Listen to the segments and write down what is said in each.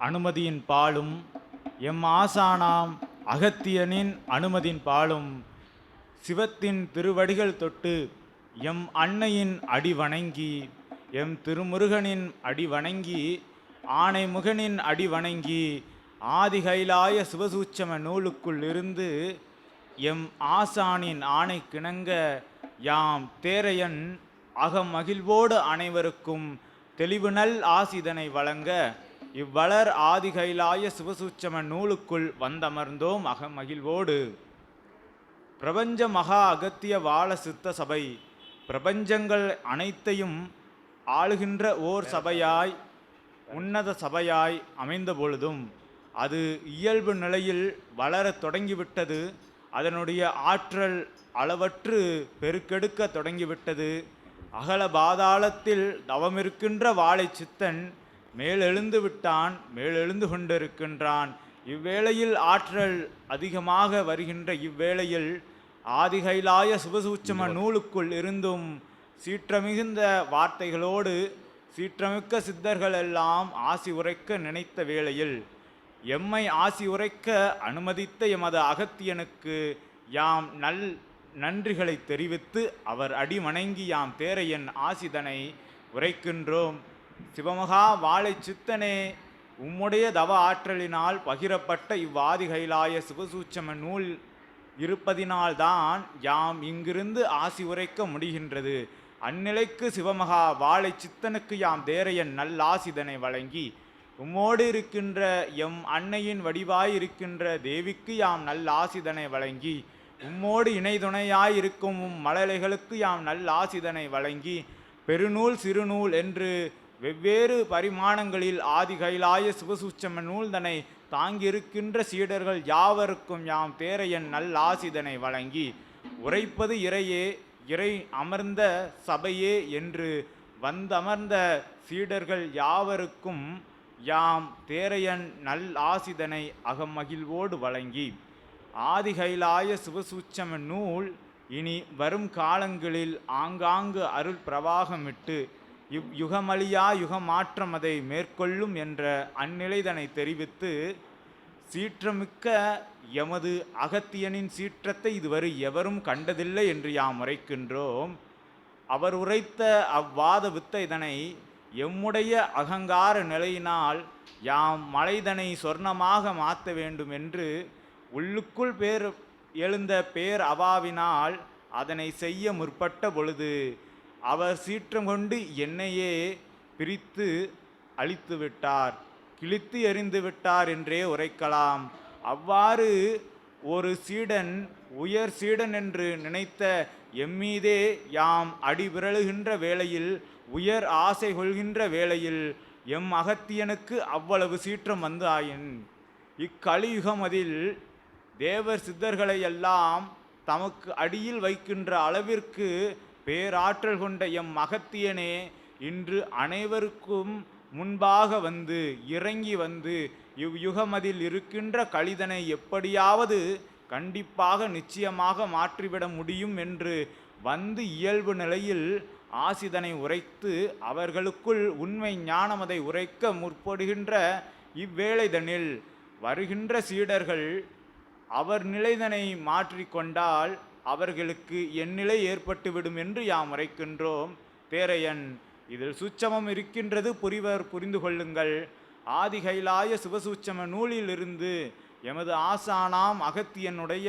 அனுமதியின் பாலும் எம் ஆசானாம் அகத்தியனின் அனுமதியின் பாலும் சிவத்தின் திருவடிகள் தொட்டு எம் அன்னையின் அடி வணங்கி எம் திருமுருகனின் அடி வணங்கி ஆனைமுகனின் அடி வணங்கி ஆதிகைலாய சிவசூட்சம நூலுக்குள் இருந்து எம் ஆசானின் ஆணைக்கிணங்க யாம் தேரையன் அகமகிழ்வோடு அனைவருக்கும் தெளிவுநல் ஆசிதனை வழங்க இவ்வளர் ஆதிகைலாய சிவசூச்சம நூலுக்குள் வந்தமர்ந்தோம் அகமகிழ்வோடு. பிரபஞ்ச மகா அகத்திய வாழ சித்த சபை பிரபஞ்சங்கள் அனைத்தையும் ஆளுகின்ற ஓர் சபையாய் உன்னத சபையாய் அமைந்த பொழுதும் அது இயல்பு நிலையில் வளரத் தொடங்கிவிட்டது. அதனுடைய ஆற்றல் அளவற்று பெருக்கெடுக்க தொடங்கிவிட்டது. அகல பாதாளத்தில் தவமிருக்கின்ற வாழை சித்தன் மேலெழுந்து விட்டான் மேலெழுந்து கொண்டிருக்கின்றான். இவ்வேளையில் ஆற்றல் அதிகமாக வருகின்ற இவ்வேளையில் ஆதிகைலாய சிவசூட்சம நூலுக்குள் இருந்தும் சீற்றமிகுந்த வார்த்தைகளோடு சீற்றமிக்க சித்தர்கள் எல்லாம் ஆசி உரைக்க நினைத்த வேளையில் எம்மை ஆசி உரைக்க அனுமதித்த எமது அகத்தியனுக்கு யாம் நல் நன்றிகளை தெரிவித்து அவர் அடி வணங்கி யாம் தேரையன் ஆசிதனை உரைக்கின்றோம். சிவமகா வாழை சித்தனே உம்முடைய தவ ஆற்றலினால் பகிரப்பட்ட இவ்வாதி கைலாய சிவசூட்சம நூல் இருப்பதினால்தான் யாம் இங்கிருந்து ஆசி உரைக்க முடிகின்றது. அந்நிலைக்கு சிவமகா வாழை சித்தனுக்கு யாம் தேரையன் நல்லாசிதனை வழங்கி உம்மோடு இருக்கின்ற எம் அன்னையின் வடிவாய் இருக்கின்ற தேவிக்கு யாம் நல்லாசிதனை வழங்கி உம்மோடு இணைதுணையாய் இருக்கும் உம் மழலைகளுக்கு யாம் நல்லாசிதனை வழங்கி பெருநூல் சிறுநூல் என்று வெவ்வேறு பரிமாணங்களில் ஆதி கைலாய சிவசூட்சம நூல்தனை தாங்கியிருக்கின்ற சீடர்கள் யாவருக்கும் யாம் தேரையன் நல்லாசிதனை வழங்கி உரைப்பது இறையே இறை அமர்ந்த சபையே என்று வந்தமர்ந்த சீடர்கள் யாவருக்கும் யாம் தேரையன் நல் ஆசிதனை அகமகிழ்வோடு வழங்கி ஆதிகைலாய சிவசூச்சம நூல் இனி வரும் காலங்களில் ஆங்காங்கு அருள் பிரவாகமிட்டு யுக் யுகமழியா யுகமாற்றம் அதை மேற்கொள்ளும் என்ற அந்நிலைதனை தெரிவித்து சீற்றமிக்க எமது அகத்தியனின் சீற்றத்தை இதுவரை எவரும் கண்டதில்லை என்று யாம் உரைக்கின்றோம். அவர் உரைத்த அவ்வாத வித்த இதனை எம்முடைய அகங்கார நிலையினால் யாம் மலைதனை சொர்ணமாக மாற்ற வேண்டும் என்று உள்ளுக்குள் பேர் எழுந்த பேர் அவாவினால் அதனை செய்ய முற்பட்ட பொழுது அவர் சீற்றம் கொண்டு என்னையே பிரித்து அழித்து விட்டார் கிழித்து எறிந்து விட்டார் என்றே உரைக்கலாம். அவ்வாறு ஒரு சீடன் உயர் சீடன் என்று நினைத்த எம்மீதே யாம் அடிபிரழுகின்ற வேளையில் உயர் ஆசை கொள்கின்ற வேளையில் எம் அகத்தியனுக்கு அவ்வளவு சீற்றம் வந்து ஆயின் இக்கலியுகம் அதில் தேவர் சித்தர்களை எல்லாம் தமக்கு அடியில் வைக்கின்ற அளவிற்கு பேராற்றல் கொண்ட எம் மகத்தியனே இன்று அனைவருக்கும் முன்பாக வந்து இறங்கி வந்து இவ்யுகமதில் இருக்கின்ற கழிதனை எப்படியாவது கண்டிப்பாக நிச்சயமாக மாற்றிவிட முடியும் என்று வந்து இயல்பு நிலையில் ஆசிதனை உரைத்து அவர்களுக்குள் உண்மை ஞானமதை உரைக்க முற்படுகின்ற இவ்வேளைதனில் வருகின்ற சீடர்கள் அவர் நிலைதனை மாற்றிக்கொண்டால் அவர்களுக்கு என் நிலை ஏற்பட்டுவிடும் என்று யாம் உரைக்கின்றோம் தேரையன் இதில் சுச்சமம் இருக்கின்றது புரிவர் புரிந்து கொள்ளுங்கள். ஆதிகைலாய சிவசூச்சம நூலிலிருந்து எமது ஆசானாம் அகத்தியனுடைய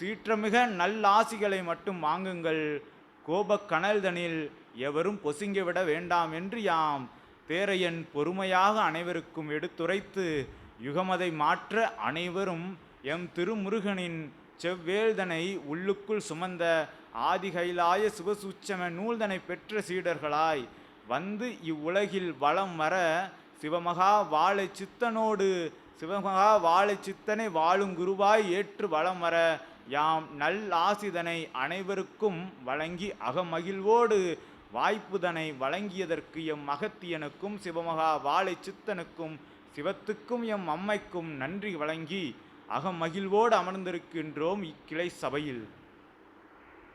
சீற்றமிக நல்லாசிகளை மட்டும் வாங்குங்கள். கோபக் கனல்தனில் எவரும் பொசுங்கிவிட வேண்டாம் என்று யாம் தேரையன் பொறுமையாக அனைவருக்கும் எடுத்துரைத்து யுகமதை மாற்ற அனைவரும் எம் திருமுருகனின் செவ்வேல்தனை உள்ளுக்குள் சுமந்த ஆதிகைலாய சிவசூட்சம நூல்தனை பெற்ற சீடர்களாய் வந்து இவ்வுலகில் வலம் வர சிவமகா வாழை சித்தனோடு சிவமகா வாழை சித்தனை வாழும் குருவாய் ஏற்று வலம் வர யாம் நல் ஆசிதனை அனைவருக்கும் வழங்கி அகமகிழ்வோடு வாய்ப்புதனை வழங்கியதற்கு எம் மகத்தியனுக்கும் சிவமகா வாழை சித்தனுக்கும் சிவத்துக்கும் எம் அம்மைக்கும் நன்றி வழங்கி அகமகிழ்வோடு அமர்ந்திருக்கின்றோம் இக்கிளை சபையில்.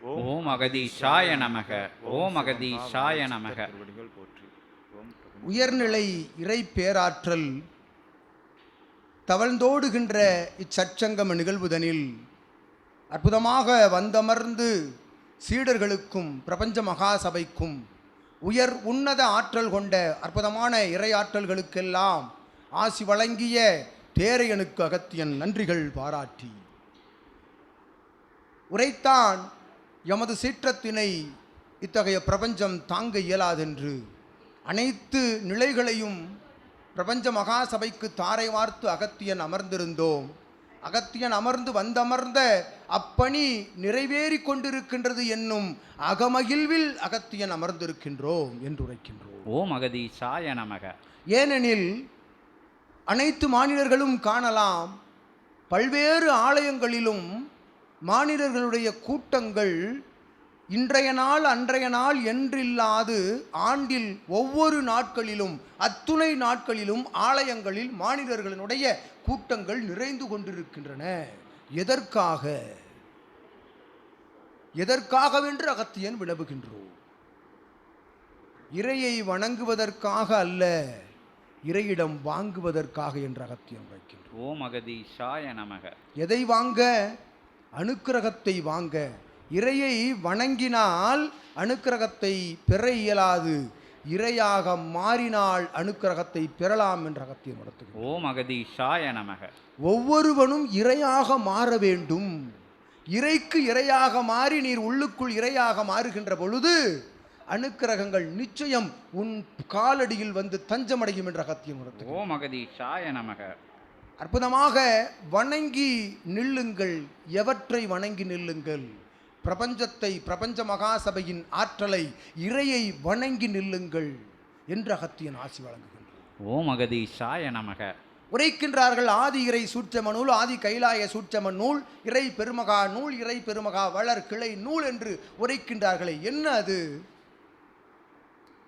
ஓம் அகதீஷாய நமக. ஓம் அகதீஷாய நமக. போற்றி. உயர்நிலை இறை பேராற்றல் தவழ்ந்தோடுகின்ற இச்சற்சங்கம நிகழ்வுதனில் அற்புதமாக வந்தமர்ந்து சீடர்களுக்கும் பிரபஞ்ச மகாசபைக்கும் உயர் உன்னத ஆற்றல் கொண்ட அற்புதமான இறையாற்றல்களுக்கெல்லாம் ஆசி வழங்கிய தேரையனுக்கு அகத்தியன் நன்றிகள் பாராட்டி. உரைத்தான் எமது சீற்றத்தினை இத்தகைய பிரபஞ்சம் தாங்க இயலாதென்று அனைத்து நிலைகளையும் பிரபஞ்ச மகாசபைக்கு தாரை வார்த்து அகத்தியன் அமர்ந்திருந்தோம். அகத்தியன் அமர்ந்து வந்தமர்ந்த அப்பணி நிறைவேறி கொண்டிருக்கின்றது என்னும் அகமகிழ்வில் அகத்தியன் அமர்ந்திருக்கின்றோம் என்று உரைக்கின்றோம் ஓம் அகதீஷாய நமக. ஏனெனில் அனைத்து மாநிலர்களும் காணலாம். பல்வேறு ஆலயங்களிலும் மாநிலர்களுடைய கூட்டங்கள் இன்றைய நாள் அன்றைய நாள் என்றில்லாது ஆண்டில் ஒவ்வொரு நாட்களிலும் அத்துணை நாட்களிலும் ஆலயங்களில் மாநிலர்களினுடைய கூட்டங்கள் நிறைந்து கொண்டிருக்கின்றன. எதற்காக? எதற்காகவென்று அகத்தியன் விளவுகின்றோம் இறையை வணங்குவதற்காக அல்ல. இறையிடம் வாங்குவதற்காக என்று அகத்தியன் வைக்கின்றோம் ஓம் அகதீஷாய நமக. எதை வாங்க? அனுக்கிரகத்தை வாங்க. இறையை வணங்கினால் அனுக்கிரகத்தை பெற இயலாது. இறையாக மாறினால் அனுக்கிரகத்தை பெறலாம் என்று அகத்தியன் நடத்துகிறார் ஓம் அகதீஷாய நமக. ஒவ்வொருவனும் இறையாக மாற வேண்டும். இறைக்கு இறையாக மாறி நீர் உள்ளுக்குள் இறையாக மாறுகின்ற பொழுது அனுக்கிரகங்கள் நிச்சயம் உன் காலடியில் வந்து தஞ்சமடையும் என்ற அகத்தியம் உணர்த்துகிறார் ஓம் அகதீஷாய நமக. அற்புதமாக வணங்கி நில்லுங்கள் எவற்றை வணங்கி நில்லுங்கள்? பிரபஞ்சத்தை பிரபஞ்ச மகாசபையின் ஆற்றலை இறையை வணங்கி நில்லுங்கள் என்று அகத்தியன் ஆசி வழங்குகின்றார் ஓம் அகதீஷாய நமக. உரைக்கின்றார்கள் ஆதி இறை சூட்சம நூல் ஆதி கைலாய சூட்சம நூல் இறை பெருமகா நூல் இறை பெருமகா வளர் கிளை நூல் என்று உரைக்கின்றார்களே என்ன அது?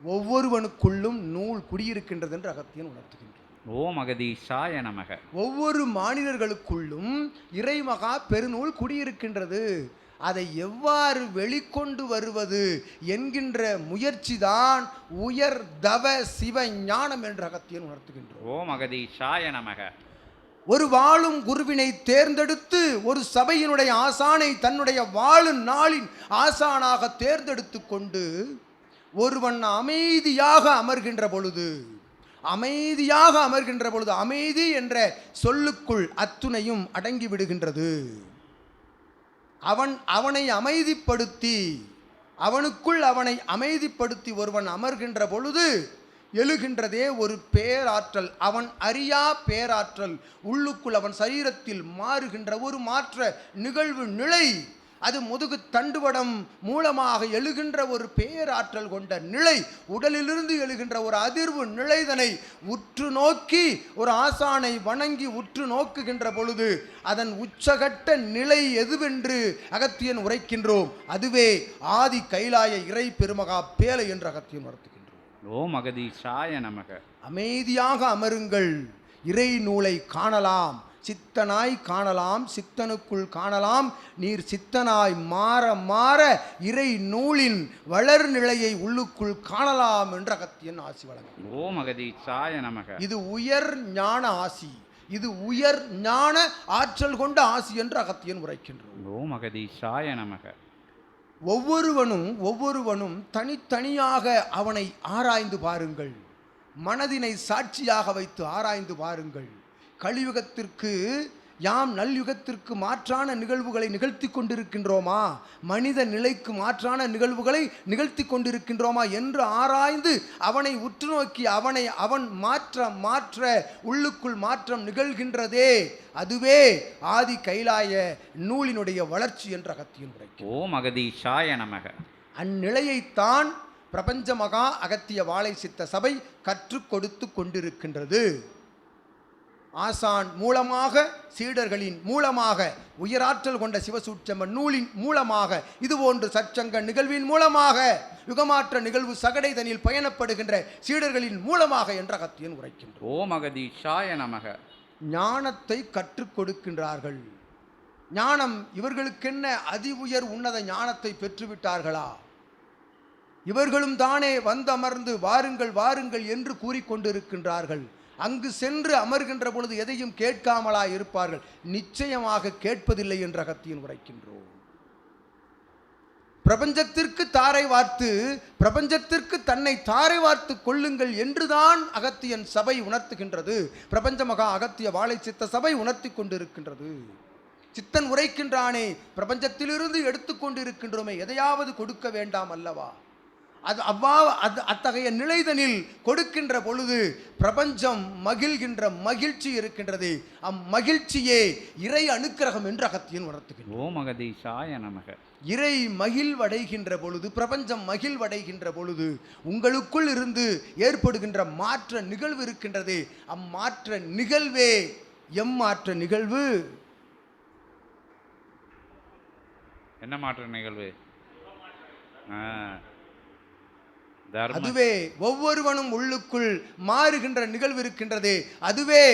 ஒவ்வொருவனுக்குள்ளும் நூல் குடியிருக்கின்றது என்று அகத்தியன் உணர்த்துகின்றார் ஓம் அகதீஷாய நமக. ஒவ்வொரு மாநிலர்களுக்குள்ளும் இறைமகா பெருநூல் குடியிருக்கின்றது. அதை எவ்வாறு வெளிக்கொண்டு வருவது என்கின்ற முயற்சிதான் உயர் தவ சிவ ஞானம் என்று அகத்தியன் உணர்த்துகின்றோம் ஓம் அகதீஷாய நமக. ஒரு வாழும் குருவினை தேர்ந்தெடுத்து ஒரு சபையினுடைய ஆசானை தன்னுடைய வாழும் நாளின் ஆசானாக தேர்ந்தெடுத்து கொண்டு ஒருவன் அமைதியாக அமர்கின்ற பொழுது அமைதியாக அமர்கின்ற பொழுது அமைதி என்ற சொல்லுக்குள் அத்துணையும் அடங்கி விடுகின்றது. அவன் அவனை அமைதிப்படுத்தி அவனுக்குள் அவனை அமைதிப்படுத்தி ஒருவன் அமர்கின்ற பொழுது எழுகின்றதே ஒரு பேராற்றல். அவன் அறியா பேராற்றல். உள்ளுக்குள் அவன் சரீரத்தில் மாறுகின்ற ஒரு மாற்ற நிகழ்வு நிலை அது முதுகு தண்டுவடம் மூலமாக எழுகின்ற ஒரு பேராற்றல் கொண்ட நிலை உடலிலிருந்து எழுகின்ற ஒரு அதிர்வு நிலைதனை உற்று நோக்கி ஒரு ஆசானை வணங்கி உற்று நோக்குகின்ற பொழுது அதன் உச்சகட்ட நிலை எதுவென்று அகத்தியன் உரைக்கின்றோம். அதுவே ஆதி கைலாய இறை பெருமகா பேலை என்று அகத்தியன் உணர்த்துகின்றோம் ஓம் அகதீஷாய நமக. அமைதியாக அமருங்கள். இறை நூலை காணலாம். சித்தனாய் காணலாம் சித்தனுக்குள் காணலாம். நீர் சித்தனாய் மாற மாற இறை நூலின் வளர் நிலையை உள்ளுக்குள் காணலாம் என்ற அகத்தியன் ஆசி வழங்கும். ஓம் அகதீஷாய நமக. இது உயர் ஞான ஆசி. இது உயர் ஞான ஆற்றல் கொண்ட ஆசி என்று அகத்தியன் உரைக்கின்றோம் ஓம் அகதீஷாய நமக. ஒவ்வொருவனும் ஒவ்வொருவனும் தனித்தனியாக அவனை ஆராய்ந்து பாருங்கள். மனதினை சாட்சியாக வைத்து ஆராய்ந்து பாருங்கள். கலியுகத்திற்கு யாம் நல்யுகத்திற்கு மாற்றான நிகழ்வுகளை நிகழ்த்தி கொண்டிருக்கின்றோமா? மனித நிலைக்கு மாற்றான நிகழ்வுகளை நிகழ்த்தி கொண்டிருக்கின்றோமா என்று ஆராய்ந்து அவனை உற்று நோக்கி அவனை அவன் மாற்ற மாற்ற உள்ளுக்குள் மாற்றம் நிகழ்கின்றதே. அதுவே ஆதி கைலாய நூலினுடைய வளர்ச்சி என்ற அகத்தியின் உரைக்கும் ஓம் அகதீஷாய நமக. அந்நிலையைத்தான் பிரபஞ்ச மகா அகத்திய வாழை சித்த சபை கற்றுக் கொடுத்து கொண்டிருக்கின்றது. ஆசான் மூலமாக சீடர்களின் மூலமாக உயராற்றல் கொண்ட சிவசூட்சம நூலின் மூலமாக இதுபோன்று சற்சங்க நிகழ்வின் மூலமாக யுகமாற்ற நிகழ்வு சகடைதனில் பயணப்படுகின்ற சீடர்களின் மூலமாக என்ற அகத்தியன் உரைக்கின்றோம் ஓம் அகதீஷாய நமக. ஞானத்தை கற்றுக் கொடுக்கின்றார்கள். ஞானம் இவர்களுக்கென்ன அதி உயர் உன்னத ஞானத்தை பெற்றுவிட்டார்களா? இவர்களும் தானே வந்தமர்ந்து வாருங்கள் வாருங்கள் என்று கூறிக்கொண்டிருக்கின்றார்கள் அங்கு சென்று அமர்கின்ற பொழுது எதையும் கேட்காமலா இருப்பார்கள். நிச்சயமாக கேட்பதில்லை என்ற அகத்தியன் உரைக்கின்றோம். பிரபஞ்சத்திற்கு தாரை வார்த்து பிரபஞ்சத்திற்கு தன்னை தாரை வார்த்து கொள்ளுங்கள் என்றுதான் அகத்தியன் சபை உணர்த்துகின்றது. பிரபஞ்ச மகா அகத்திய வாழை சித்த சபை உணர்த்தி கொண்டிருக்கின்றது. சித்தன் உரைக்கின்றானே பிரபஞ்சத்திலிருந்து எடுத்துக்கொண்டிருக்கின்றோமே எதையாவது கொடுக்க வேண்டாம் அல்லவா? அது அவ்வா அது அத்தகைய நிலைதனில் கொடுக்கின்ற பொழுது பிரபஞ்சம் மகிழ்கின்ற மகிழ்ச்சி இருக்கின்றது. அம்மகிழ்ச்சியே இறை அனுக்கிரகம் என்று அகத்தியன் உணர்த்துகின்றான். ஓம் அகதீஷாய நமக. இறை மகிழ்வடைகின்ற பொழுது பிரபஞ்சம் மகிழ்வடைகின்ற பொழுது உங்களுக்குள் இருந்து ஏற்படுகின்ற மாற்ற நிகழ்வு இருக்கின்றதே. அம்மாற்ற நிகழ்வே எம்மாற்ற நிகழ்வு? என்ன மாற்ற நிகழ்வு? ஆ. அதுவே ஒவ்வொருவனும் உள்ளுக்குள் மாறுகின்ற நிகழ்வு இருக்கின்றதே. அதுவே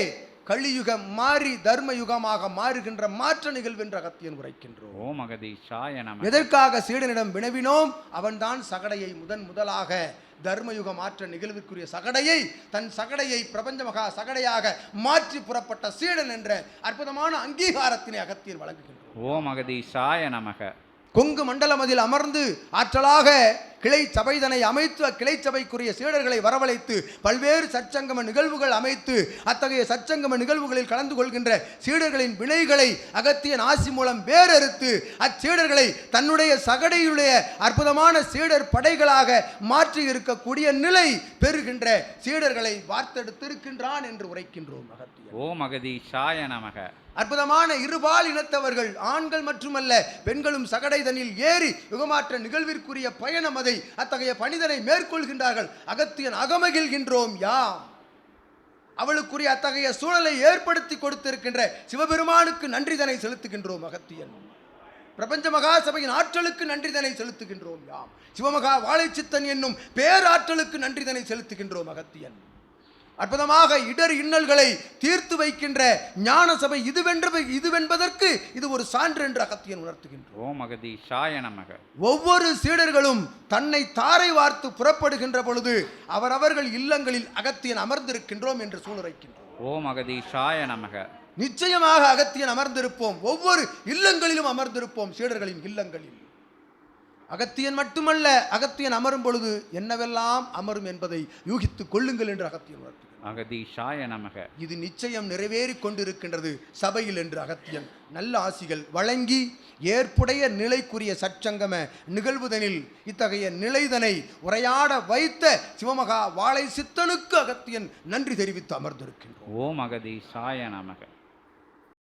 கலியுகம் மாறி தர்ம யுகமாக மாறுகின்ற மாற்ற நிகழ்வு என்று அகத்தியன் உரைக்கின்றோம். ஓம் அகதீஷாய நமக. எதற்காக சீடனிடம் வினவினோம்? அவன்தான் சகடையை முதன் முதலாக தர்மயுக மாற்ற நிகழ்விற்குரிய சகடையை தன் சகடையை பிரபஞ்ச மகா சகடையாக மாற்றி புறப்பட்ட சீடன் என்ற அற்புதமான அங்கீகாரத்தினை அகத்தியன் வழங்குகின்றோம் ஓம் அகதீஷாய நமக. கொங்கு மண்டலம் அதில் அமர்ந்து ஆற்றலாக கிளை சபைதனை அமைத்து அக்கிளை சபைக்குரிய சீடர்களை வரவழைத்து பல்வேறு சற்சங்கம நிகழ்வுகள் அமைத்து அத்தகைய சற்சங்கம நிகழ்வுகளில் கலந்து கொள்கின்ற சீடர்களின் வினைகளை அகத்தியன் ஆசி மூலம் வேறறுத்து அச்சீடர்களை தன்னுடைய சகடையுடைய அற்புதமான சீடர் படைகளாக மாற்றி இருக்கக்கூடிய நிலை பெறுகின்ற சீடர்களை வார்த்தெடுத்திருக்கின்றான் என்று உரைக்கின்றோம் அகத்தியன் ஓம் சாய நமக. அற்புதமான இருபால் இனத்தவர்கள் ஆண்கள் மட்டுமல்ல பெண்களும் சகடைதனில் ஏறி யுகமாற்ற நிகழ்விற்குரிய பயணம் அதை அத்தகைய பணிதனை மேற்கொள்கின்றார்கள். அகத்தியன் அகமகிழ்கின்றோம் யாம். அவளுக்குரிய அத்தகைய சூழலை ஏற்படுத்தி கொடுத்திருக்கின்ற சிவபெருமானுக்கு நன்றிதனை செலுத்துகின்றோம் அகத்தியன். பிரபஞ்ச மகா சபையின் ஆற்றலுக்கு நன்றிதனை செலுத்துகின்றோம் யாம். சிவமகா வாழைச்சித்தன் என்னும் பேராற்றலுக்கு நன்றிதனை செலுத்துகின்றோம் அகத்தியன். அற்புதமாக இடர் இன்னல்களை தீர்த்து வைக்கின்ற ஞான சபை இதுவென்று இதுவென்பதற்கு இது ஒரு சான்று என்று அகத்தியன் உணர்த்துகின்றோம் ஒவ்வொரு சீடர்களும் தன்னை தாரை வார்த்து புறப்படுகின்ற பொழுது அவரவர்கள் இல்லங்களில் அகத்தியன் அமர்ந்திருக்கின்றோம் என்று சூளுரைக்கின்றோம். ஓம் அகதீஷாய நமக. நிச்சயமாக அகத்தியன் அமர்ந்திருப்போம். ஒவ்வொரு இல்லங்களிலும் அமர்ந்திருப்போம் சீடர்களின் இல்லங்களில். அகத்தியன் மட்டுமல்ல அகத்தியன் அமரும் பொழுது என்னவெல்லாம் அமரும் என்பதை யூகித்துக் கொள்ளுங்கள் என்று அகத்தியன் உணர்த்துகிறார் அகதீஷாய நமக. இது நிச்சயம் நிறைவேறிக் கொண்டிருக்கின்றது சபையில் என்று அகத்தியன் நல்ல ஆசிகள் வழங்கி ஏற்புடைய நிலைக்குரிய சற்சங்கம நிகழ்வுதனில் இத்தகைய நிலைதனை உரையாட வைத்த சிவமகா வாழை சித்தனுக்கு அகத்தியன் நன்றி தெரிவித்து அமர்ந்திருக்கின்றோம் ஓம் அகதீஷாய நமக.